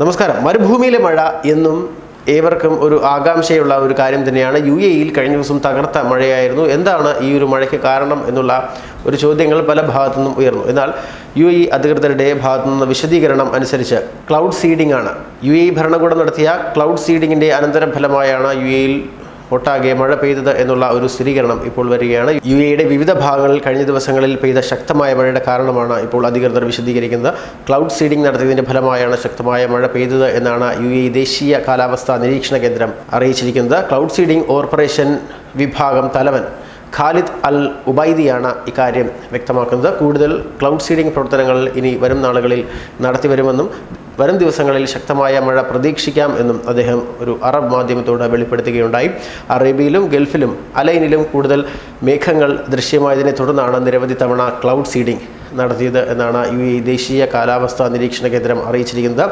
നമസ്കാരം. മരുഭൂമിയിലെ മഴ എന്നും ഏവർക്കും ഒരു ആകാംക്ഷയുള്ള ഒരു കാര്യം തന്നെയാണ്. യു എയിൽ കഴിഞ്ഞ ദിവസം തകർത്ത മഴയായിരുന്നു. എന്താണ് ഈ ഒരു മഴയ്ക്ക് കാരണം എന്നുള്ള ഒരു ചോദ്യങ്ങൾ പല ഭാഗത്തു നിന്നും ഉയർന്നു. എന്നാൽ യു എ അധികൃതരുടെ ഭാഗത്തു നിന്ന് വിശദീകരണം അനുസരിച്ച് ക്ലൗഡ് സീഡിംഗ് ആണ്. യു എ ഭരണകൂടം നടത്തിയ ക്ലൗഡ് സീഡിങ്ങിന്റെ അനന്തരഫലമായാണ് യു എയിൽ ഒട്ടാകെ മഴ പെയ്തത് എന്നുള്ള ഒരു സ്ഥിരീകരണം ഇപ്പോൾ വരികയാണ്. യു എയുടെ വിവിധ ഭാഗങ്ങളിൽ കഴിഞ്ഞ ദിവസങ്ങളിൽ പെയ്ത ശക്തമായ മഴയുടെ കാരണമാണ് ഇപ്പോൾ അധികൃതർ വിശദീകരിക്കുന്നത്. ക്ലൗഡ് സീഡിംഗ് നടത്തിയതിന്റെ ഫലമായാണ് ശക്തമായ മഴ പെയ്തത് എന്നാണ് യു എ ദേശീയ കാലാവസ്ഥാ നിരീക്ഷണ കേന്ദ്രം അറിയിച്ചിരിക്കുന്നത്. ക്ലൗഡ് സീഡിംഗ് ഓപ്പറേഷൻ വിഭാഗം തലവൻ ഖാലിദ് അൽ ഉബൈദിയാണ് ഇക്കാര്യം വ്യക്തമാക്കുന്നത്. കൂടുതൽ ക്ലൗഡ് സീഡിംഗ് പ്രവർത്തനങ്ങൾ ഇനി വരും നാളുകളിൽ നടത്തിവരുമെന്നും വരും ദിവസങ്ങളിൽ ശക്തമായ മഴ പ്രതീക്ഷിക്കാം എന്നും അദ്ദേഹം ഒരു അറബ് മാധ്യമത്തോട് വെളിപ്പെടുത്തുകയുണ്ടായി. അറേബ്യയിലും ഗൾഫിലും അലൈനിലും കൂടുതൽ മേഘങ്ങൾ ദൃശ്യമായതിനെ തുടർന്നാണ് നിരവധി തവണ ക്ലൗഡ് സീഡിംഗ് നടത്തിയത് എന്നാണ് യു ദേശീയ കാലാവസ്ഥാ നിരീക്ഷണ കേന്ദ്രം അറിയിച്ചിരിക്കുന്നത്.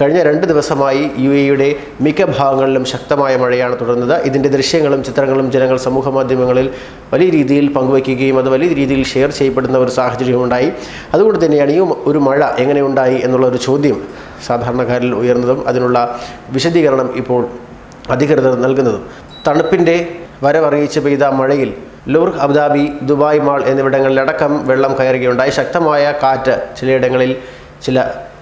കഴിഞ്ഞ രണ്ട് ദിവസമായി യു എയുടെ മിക്ക ഭാഗങ്ങളിലും ശക്തമായ മഴയാണ് തുടർന്നത്. ഇതിന്റെ ദൃശ്യങ്ങളും ചിത്രങ്ങളും ജനങ്ങൾ സമൂഹ മാധ്യമങ്ങളിൽ വലിയ രീതിയിൽ പങ്കുവയ്ക്കുകയും അത് വലിയ രീതിയിൽ ഷെയർ ചെയ്യപ്പെടുന്ന ഒരു സാഹചര്യമുണ്ടായി അതുകൊണ്ട് തന്നെയാണ് ഈ ഒരു മഴ എങ്ങനെയുണ്ടായി എന്നുള്ള ഒരു ചോദ്യം സാധാരണക്കാരിൽ ഉയർന്നതും അതിനുള്ള വിശദീകരണം ഇപ്പോൾ അധികൃതർ നൽകുന്നതും. തണുപ്പിന്റെ വരവറിയിച്ച് പെയ്ത മഴയിൽ Louvre Abu Dhabi Dubai mall എന്നിവിടങ്ങളിലടക്കം വെള്ളം കയറുകയുണ്ടായി. ശക്തമായ കാറ്റ് ചിലയിടങ്ങളിൽ ചില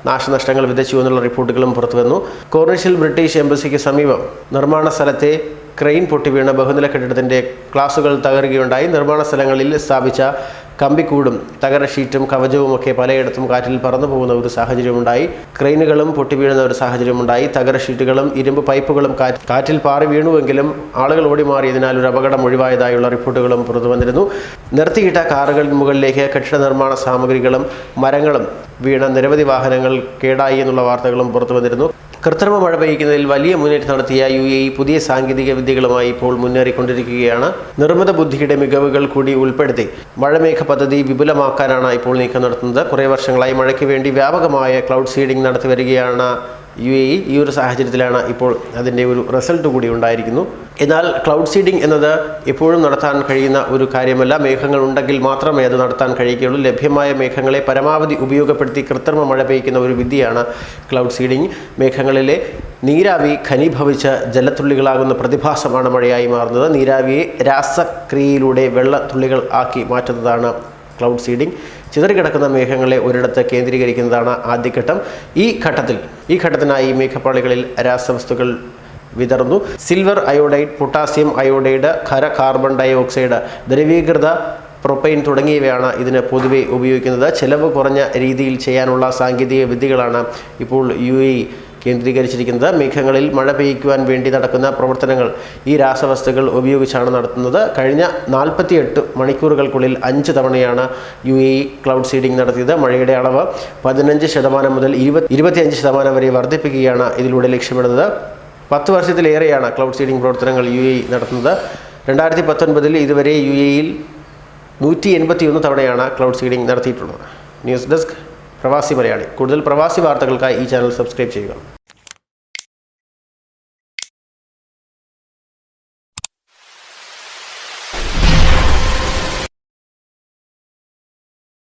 നാശനഷ്ടങ്ങൾ വിതച്ചു എന്നുള്ള റിപ്പോർട്ടുകളും പുറത്തുവന്നു കോർണിഷിൽ ബ്രിട്ടീഷ് എംബസിക്ക് സമീപം നിർമ്മാണ സ്ഥലത്തെ ക്രെയിൻ പൊട്ടിവീണ ബഹുനില കെട്ടിടത്തിന്റെ ക്ലാസുകൾ തകരുകയുണ്ടായി. നിർമ്മാണ സ്ഥലങ്ങളിൽ സ്ഥാപിച്ച കമ്പിക്കൂടും തകര ഷീറ്റും കവചവും ഒക്കെ പലയിടത്തും കാറ്റിൽ പറന്നു പോകുന്ന ഒരു സാഹചര്യമുണ്ടായി. ക്രെയിനുകളും പൊട്ടിവീഴുന്ന ഒരു സാഹചര്യമുണ്ടായി. തകര ഷീറ്റുകളും ഇരുമ്പ് പൈപ്പുകളും കാറ്റിൽ പാറി വീണുവെങ്കിലും ആളുകൾ ഓടിമാറിയതിനാൽ ഒരു അപകടം ഒഴിവായതായുള്ള റിപ്പോർട്ടുകളും പുറത്തുവന്നിരുന്നു നിർത്തിയിട്ട കാറുകളുടെ മുകളിലേക്ക് കെട്ടിട നിർമ്മാണ സാമഗ്രികളും മരങ്ങളും വീണ നിരവധി വാഹനങ്ങൾ കേടായി എന്നുള്ള വാർത്തകളും പുറത്തു വന്നിരുന്നു. കൃത്രിമ മഴ പെയ്യ്ക്കുന്നതിൽ വലിയ മുന്നേറ്റം നടത്തിയ യു എ ഇ പുതിയ സാങ്കേതിക വിദ്യകളുമായി ഇപ്പോൾ മുന്നേറിക്കൊണ്ടിരിക്കുകയാണ്. നിർമ്മിത ബുദ്ധിയുടെ മികവുകൾ കൂടി ഉൾപ്പെടുത്തി മഴമേഘ പദ്ധതി വിപുലമാക്കാനാണ് ഇപ്പോൾ നീക്കം നടത്തുന്നത്. കുറേ വർഷങ്ങളായി മഴയ്ക്ക് വേണ്ടി വ്യാപകമായ ക്ലൗഡ് സീഡിംഗ് നടത്തി വരികയാണ് യു എ ഇ ഈ ഒരു സാഹചര്യത്തിലാണ് ഇപ്പോൾ അതിന്റെ ഒരു റിസൾട്ട് കൂടി ഉണ്ടായിരിക്കുന്നു. എന്നാൽ ക്ലൗഡ് സീഡിംഗ് എന്നത് എപ്പോഴും നടത്താൻ കഴിയുന്ന ഒരു കാര്യമല്ല. മേഘങ്ങൾ ഉണ്ടെങ്കിൽ മാത്രമേ അത് നടത്താൻ കഴിയുകയുള്ളൂ. ലഭ്യമായ മേഘങ്ങളെ പരമാവധി ഉപയോഗപ്പെടുത്തി കൃത്രിമ മഴ പെയ്യ്ക്കുന്ന ഒരു വിദ്യയാണ് ക്ലൗഡ് സീഡിംഗ്. മേഘങ്ങളിലെ നീരാവി ഖനീഭവിച്ച ജലത്തുള്ളികളാകുന്ന പ്രതിഭാസമാണ് മഴയായി മാറുന്നത്. നീരാവിയെ രാസക്രിയയിലൂടെ വെള്ളത്തുള്ളികൾ ആക്കി മാറ്റുന്നതാണ് ക്ലൗഡ് സീഡിംഗ്. ചിതറിക്കിടക്കുന്ന മേഘങ്ങളെ ഒരിടത്ത് കേന്ദ്രീകരിക്കുന്നതാണ് ആദ്യഘട്ടം. ഈ ഘട്ടത്തിൽ ഈ ഘട്ടത്തിനായി മേഘപ്പാളികളിൽ രാസവസ്തുക്കൾ വിതർന്നു സിൽവർ അയോഡൈഡ് പൊട്ടാസ്യം അയോഡൈഡ് ഖര കാർബൺ ഡയോക്സൈഡ് ദ്രവീകൃത പ്രൊപ്പൈൻ തുടങ്ങിയവയാണ് ഇതിന് പൊതുവെ ഉപയോഗിക്കുന്നത്. ചെലവ് കുറഞ്ഞ രീതിയിൽ ചെയ്യാനുള്ള സാങ്കേതിക വിദ്യകളാണ് ഇപ്പോൾ യു എ കേന്ദ്രീകരിച്ചിരിക്കുന്നത്. മേഘങ്ങളിൽ മഴ പെയ്യ്ക്കുവാൻ വേണ്ടി നടക്കുന്ന പ്രവർത്തനങ്ങൾ ഈ രാസവസ്തുക്കൾ ഉപയോഗിച്ചാണ് നടത്തുന്നത്. കഴിഞ്ഞ നാൽപ്പത്തിയെട്ട് മണിക്കൂറുകൾക്കുള്ളിൽ അഞ്ച് തവണയാണ് യു എ ക്ലൗഡ് സീഡിംഗ് നടത്തിയത്. മഴയുടെ അളവ് പതിനഞ്ച് ശതമാനം മുതൽ ഇരുപത്തി ഇരുപത്തിയഞ്ച് ശതമാനം വരെ വർദ്ധിപ്പിക്കുകയാണ് ഇതിലൂടെ ലക്ഷ്യമിടുന്നത്. പത്ത് വർഷത്തിലേറെയാണ് ക്ലൗഡ് സീഡിംഗ് പ്രവർത്തനങ്ങൾ യു എ നടത്തുന്നത്. രണ്ടായിരത്തി പത്തൊൻപതിൽ ഇതുവരെ യു എയിൽ നൂറ്റി എൺപത്തിയൊന്ന് തവണയാണ് ക്ലൗഡ് സീഡിംഗ് നടത്തിയിട്ടുള്ളത്. News desk Pravasi Malayali. കൂടുതൽ പ്രവാസി വാർത്തകൾക്കായി ഈ ചാനൽ സബ്സ്ക്രൈബ് ചെയ്യുക.